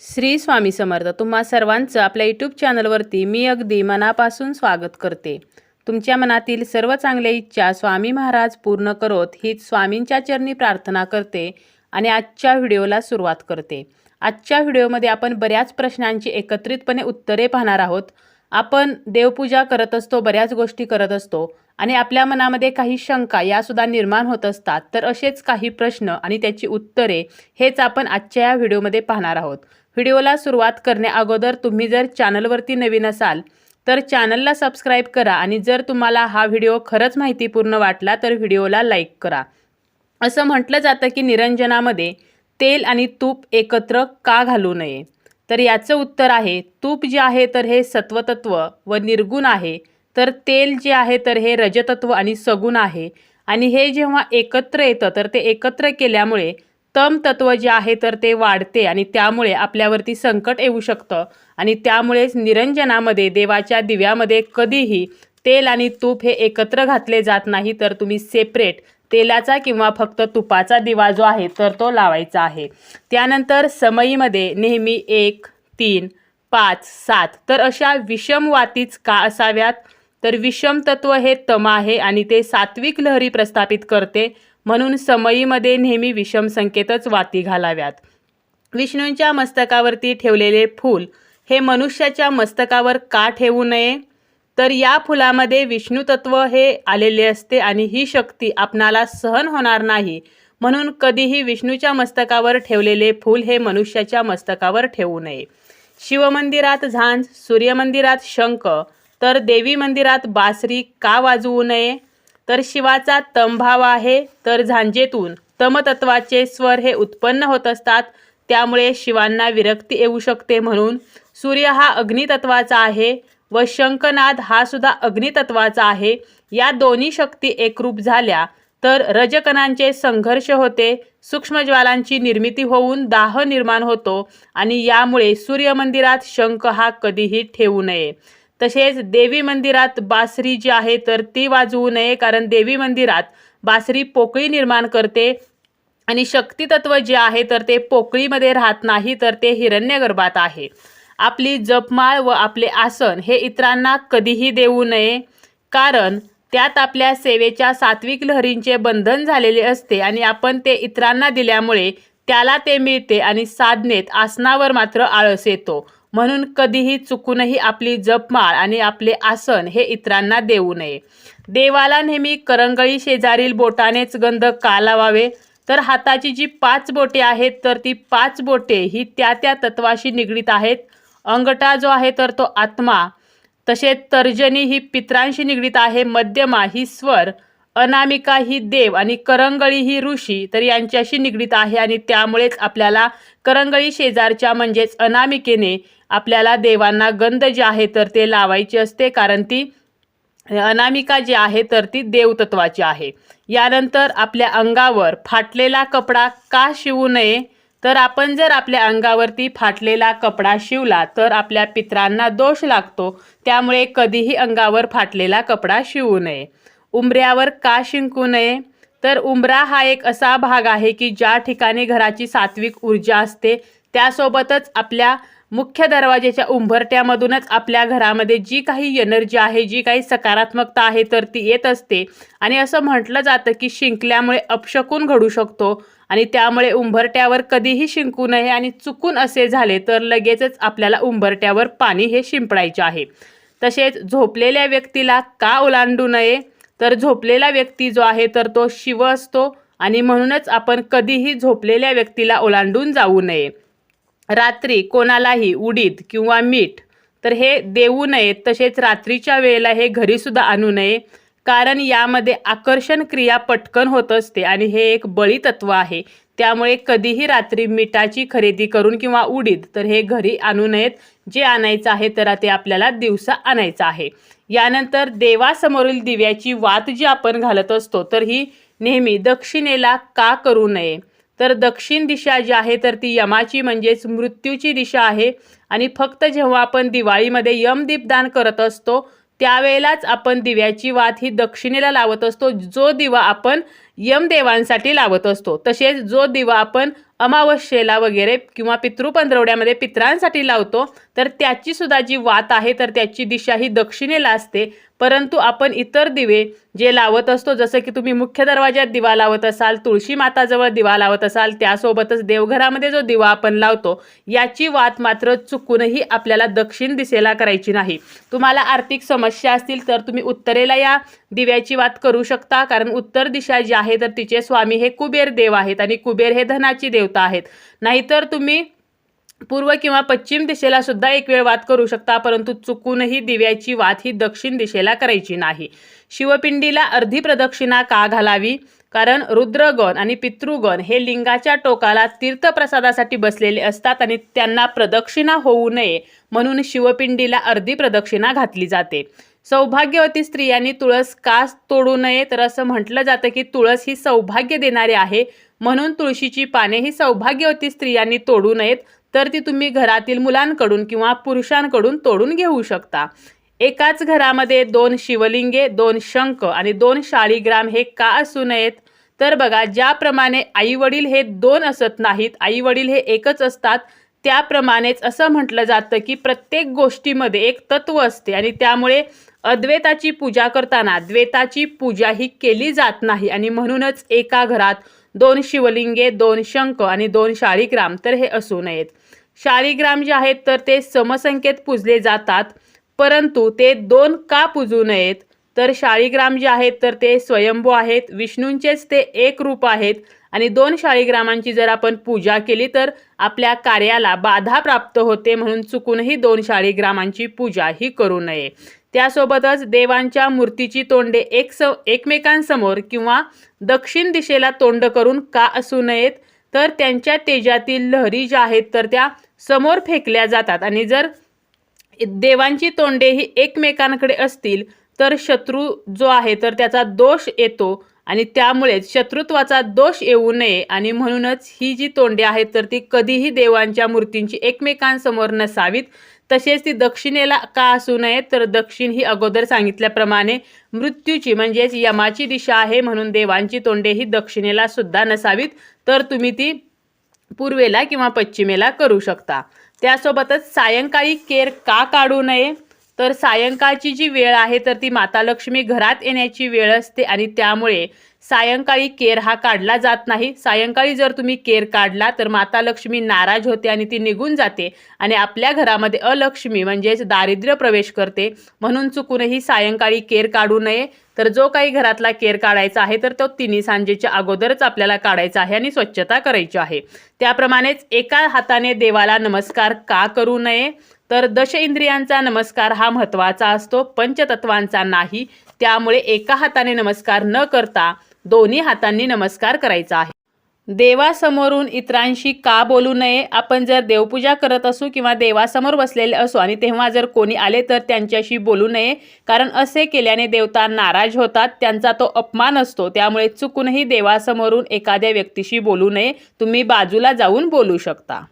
श्री स्वामी समर्थ तुम्हा सर्वांचं आपल्या यूट्यूब चॅनलवरती मी अगदी मनापासून स्वागत करते. तुमच्या मनातील सर्व चांगल्या इच्छा स्वामी महाराज पूर्ण करोत हीच स्वामींच्या चरणी प्रार्थना करते आणि आजच्या व्हिडिओला सुरुवात करते. आजच्या व्हिडिओमध्ये आपण बऱ्याच प्रश्नांची एकत्रितपणे उत्तरे पाहणार आहोत. आपण देवपूजा करत असतो बऱ्याच गोष्टी करत असतो आणि आपल्या मनामध्ये काही शंका यासुद्धा निर्माण होत असतात तर असेच काही प्रश्न आणि त्याची उत्तरे हेच आपण आजच्या या व्हिडिओमध्ये पाहणार आहोत. व्हिडिओला सुरुवात करणे अगोदर तुम्ही जर चॅनलवरती नवीन असाल तर चॅनलला सबस्क्राईब करा आणि जर तुम्हाला हा व्हिडिओ खरंच माहितीपूर्ण वाटला तर व्हिडिओला लाईक करा. असं म्हटलं जातं की निरंजनामध्ये तेल आणि तूप एकत्र का घालू नये? तर याचं उत्तर आहे तूप जे आहे तर हे सत्वतत्व व निर्गुण आहे तर तेल जे आहे तर हे रजतत्व आणि सगुण आहे. आणि हे जेव्हा एकत्र येतं तर ते एकत्र केल्यामुळे तमतत्व जे आहे तर ते वाढते आणि त्यामुळे आपल्यावरती संकट येऊ शकतं. आणि त्यामुळेच निरंजनामध्ये देवाच्या दिव्यामध्ये कधीही तेल आणि तूप हे एकत्र घातले जात नाही तर तुम्ही सेपरेट तेलाचा किंवा फक्त तुपाचा दिवा जो आहे तर तो लावायचा आहे. त्यानंतर समयीमध्ये नेहमी एक तीन पाच सात तर अशा विषम वातीच का असाव्यात? तर विषम तत्व हे तम आहे आणि ते सात्विक लहरी प्रस्थापित करते. म्हणून समयीमध्ये नेहमी विषम संकेतच वाती घालाव्यात. विष्णूंच्या मस्तकावरती ठेवलेले फूल हे मनुष्याच्या मस्तकावर का ठेवू नये? तर या फुलामध्ये विष्णू तत्व हे आलेले असते आणि ही शक्ती आपणाला सहन होणार नाही. म्हणून कधीही विष्णूच्या मस्तकावर ठेवलेले फूल हे मनुष्याच्या मस्तकावर ठेवू नये. शिवमंदिरात झांज सूर्यमंदिरात शंख तर देवी मंदिरात बासरी का वाजवू नये? तर शिवाचा तमभाव आहे तर झांजेतून. तमतत्वाचे स्वर हे उत्पन्न होत असतात त्यामुळे शिवांना विरक्ती येऊ शकते म्हणून. सूर्य हा अग्नितत्वाचा आहे व शंखनाद हा सुद्धा अग्नितत्वाचा आहे. या दोन्ही शक्ती एकरूप झाल्या तर रजकणांचे संघर्ष होते सूक्ष्मज्वालांची निर्मिती होऊन दाह निर्माण होतो आणि यामुळे सूर्यमंदिरात शंख हा कधीही ठेवू नये. तसेच देवी मंदिरात बासरी जी आहे तर ती वाजवू नये कारण देवी मंदिरात बासरी पोकळी निर्माण करते. आणि शक्तितत्व जे आहे तर ते पोकळीमध्ये राहत नाही तर ते हिरण्यगर्भात आहे. आपली जपमाळ व आपले आसन हे इतरांना कधीही देऊ नये कारण त्यात आपल्या सेवेच्या सात्विक लहरींचे बंधन झालेले असते आणि आपण ते इतरांना दिल्यामुळे त्याला ते मिळते आणि साधनेत आसनावर मात्र आळस येतो. म्हणून कधीही चुकूनही आपली जपमाळ आणि आपले आसन हे इतरांना देऊ नये. देवाला नेहमी करंगळी शेजारील बोटानेच गंध का लावावे? तर हाताची जी पाच बोटे आहेत तर ती पाच बोटे ही त्या त्या तत्वाशी निगडीत आहेत. अंगठा जो आहे तर तो आत्मा. तसेच तर्जनी ही पित्रांशी निगडीत आहे मध्यमा ही स्वर. अनामिका ही देव आणि करंगळी ही ऋषी तर यांच्याशी निगडीत आहे आणि त्यामुळेच आपल्याला करंगळी शेजारच्या म्हणजेच अनामिकेने आपल्याला देवांना गंध जे आहे तर ते लावायचे असते कारण ती अनामिका जी आहे तर ती देवतत्वाची आहे. यानंतर आपल्या अंगावर फाटलेला कपडा का शिवू नये? तर आपण जर आपल्या अंगावरती फाटलेला कपडा शिवला तर आपल्या पित्रांना दोष लागतो त्यामुळे कधीही अंगावर फाटलेला कपडा शिवू नये. उंबऱ्यावर का शिंकू नये? तर उंबरा हा एक असा भाग आहे की ज्या ठिकाणी घराची सात्विक ऊर्जा असते त्यासोबतच आपल्या मुख्य दरवाजेच्या उंबरट्यामधूनच आपल्या घरामध्ये जी काही एनर्जी आहे जी काही सकारात्मकता आहे तर ती येत असते. आणि असं म्हटलं जातं की शिंकल्यामुळे अपशकून घडू शकतो आणि त्यामुळे उंबरट्यावर कधीही शिंकू नये आणि चुकून असे झाले तर लगेचच आपल्याला उंबरट्यावर पाणी हे शिंपडायचे आहे. तसेच झोपलेल्या व्यक्तीला का ओलांडू नये? तर झोपलेला व्यक्ती जो आहे तर तो शिव असतो आणि म्हणूनच आपण कधीही झोपलेल्या व्यक्तीला ओलांडून जाऊ नये. रात्री कोणालाही उडीद किंवा मीठ तर हे देऊ नये. तसेच रात्रीच्या वेळेला हे घरीसुद्धा आणू नये. कारण यामध्ये आकर्षण क्रिया पटकन होत असते आणि हे एक बळी तत्व आहे. त्यामुळे कधीही रात्री मिठाची खरेदी करून किंवा उडीद तर हे घरी आणू नयेत. जे आणायचं आहे तर ते आपल्याला दिवसा आणायचं आहे. यानंतर देवासमोरील दिव्याची वात जी आपण घालत असतो तर ही नेहमी दक्षिणेला का करू नये? तर दक्षिण दिशा जी आहे तर ती यमाची म्हणजेच मृत्यूची दिशा आहे. आणि फक्त जेव्हा आपण दिवाळीमध्ये यमदीपदान करत असतो त्यावेळेलाच आपण दिव्याची वात ही दक्षिणेला लावत असतो. जो दिवा आपण यमदेवांसाठी लावत असतो. तसेच जो दिवा आपण अमावस्येला वगैरे किंवा पितृपंधरवड्यामध्ये पित्रांसाठी लावतो तर त्याची सुद्धा जी वात आहे तर त्याची दिशा ही दक्षिणेला असते. परंतु आपण इतर दिवे जे लावत असतो जसं की तुम्ही मुख्य दरवाज्यात दिवा लावत असाल तुळशी माताजवळ दिवा लावत असाल त्यासोबतच देवघरामध्ये जो दिवा आपण लावतो याची वात मात्र चुकूनही आपल्याला दक्षिण दिशेला करायची नाही. तुम्हाला आर्थिक समस्या असतील तर तुम्ही उत्तरेला या दिव्याची वात करू शकता कारण उत्तर दिशा जी आहे तर तिचे स्वामी हे कुबेर देव आहेत आणि कुबेर हे धनाची देवता आहेत. नाहीतर तुम्ही पूर्व किंवा पश्चिम दिशेला सुद्धा एक वेळ वाद करू शकता परंतु चुकूनही दिव्याची वात ही दक्षिण दिशेला करायची नाही. शिवपिंडीला अर्धी प्रदक्षिणा का घालावी? कारण रुद्रगण आणि पितृगण हे लिंगाच्या टोकाला तीर्थप्रसादासाठी बसलेले असतात आणि त्यांना प्रदक्षिणा होऊ नये म्हणून शिवपिंडीला अर्धी प्रदक्षिणा घातली जाते. सौभाग्यवती स्त्रियांनी तुळस का तोडू नये? तर असं म्हटलं जातं की तुळस ही सौभाग्य देणारी आहे. म्हणून तुळशीची पाने ही सौभाग्यवती स्त्रियांनी तोडू नयेत तर ती तुम्ही घरातील मुलांकडून किंवा पुरुषांकडून तोडून घेऊ शकता. एकाच घरामध्ये दोन शिवलिंगे दोन शंख आणि दोन शाळीग्राम हे का असू नयेत? तर बघा ज्याप्रमाणे आईवडील हे दोन असत नाहीत आईवडील हे एकच असतात त्याप्रमाणेच असं म्हटलं जातं की प्रत्येक गोष्टीमध्ये एक तत्व असते आणि त्यामुळे अद्वैताची पूजा करताना द्वैताची पूजा ही केली जात नाही. आणि म्हणूनच एका घरात दोन शिवलिंगे दोन शंख आणि दोन शाळीग्राम तर हे असू नयेत. शाळीग्राम जे आहेत तर ते समसंख्येत पूजले जातात परंतु ते दोन का पूजू नयेत? तर शाळीग्राम जे आहेत तर ते स्वयंभू आहेत विष्णूंचेच ते एक रूप आहेत. आणि दोन शाळीग्रामांची जर आपण पूजा केली तर आपल्या कार्याला बाधा प्राप्त होते म्हणून चुकूनही दोन शाळीग्रामांची पूजा ही करू नये. त्यासोबतच देवांच्या मूर्तीची तोंडे एक स एकमेकांसमोर किंवा दक्षिण दिशेला तोंड करून का असू नयेत तर त्यांच्या तेजातील लहरी ज्या आहेत तर त्या समोर फेकल्या जातात. आणि जर देवांची तोंडे ही एकमेकांकडे असतील तर शत्रू जो आहे तर त्याचा दोष येतो आणि त्यामुळेच शत्रुत्वाचा दोष येऊ नये. आणि म्हणूनच ही जी तोंडे आहेत तर ती कधीही देवांच्या मूर्तींची एकमेकांसमोर नसावीत. तसेच ती दक्षिणेला का असू नये तर दक्षिण ही अगोदर सांगितल्याप्रमाणे मृत्यूची म्हणजेच यमाची दिशा आहे म्हणून देवांची तोंडे ही दक्षिणेला सुद्धा नसावीत तर तुम्ही ती पूर्वेला किंवा पश्चिमेला करू शकता. त्यासोबतच सायंकाळी केर का काढू नये? तर सायंकाळची जी वेळ आहे तर ती माता लक्ष्मी घरात येण्याची वेळ असते आणि त्यामुळे सायंकाळी केर हा काढला जात नाही. सायंकाळी जर तुम्ही केर काढला तर माता लक्ष्मी नाराज होते आणि ती निघून जाते आणि आपल्या घरामध्ये अलक्ष्मी म्हणजेच दारिद्र्य प्रवेश करते. म्हणून चुकूनही सायंकाळी केर काढू नये. तर जो काही घरातला केर काढायचा आहे तर तो तिन्ही सांजेच्या अगोदरच आपल्याला काढायचा आहे आणि स्वच्छता करायची आहे. त्याप्रमाणेच एका हाताने देवाला नमस्कार का करू नये? तर दश इंद्रियांचा नमस्कार हा महत्त्वाचा असतो पंचतत्वांचा नाही. त्यामुळे एका हाताने नमस्कार न करता दोन्ही हातांनी नमस्कार करायचा आहे. देवासमोरून इतरांशी का बोलू नये? आपण जर देवपूजा करत असू किंवा देवासमोर बसलेले असू आणि तेव्हा जर कोणी आले तर त्यांच्याशी बोलू नये. कारण असे केल्याने देवता नाराज होतात त्यांचा तो अपमान असतो. त्यामुळे चुकूनही देवासमोरून एखाद्या व्यक्तीशी बोलू नये. तुम्ही बाजूला जाऊन बोलू शकता.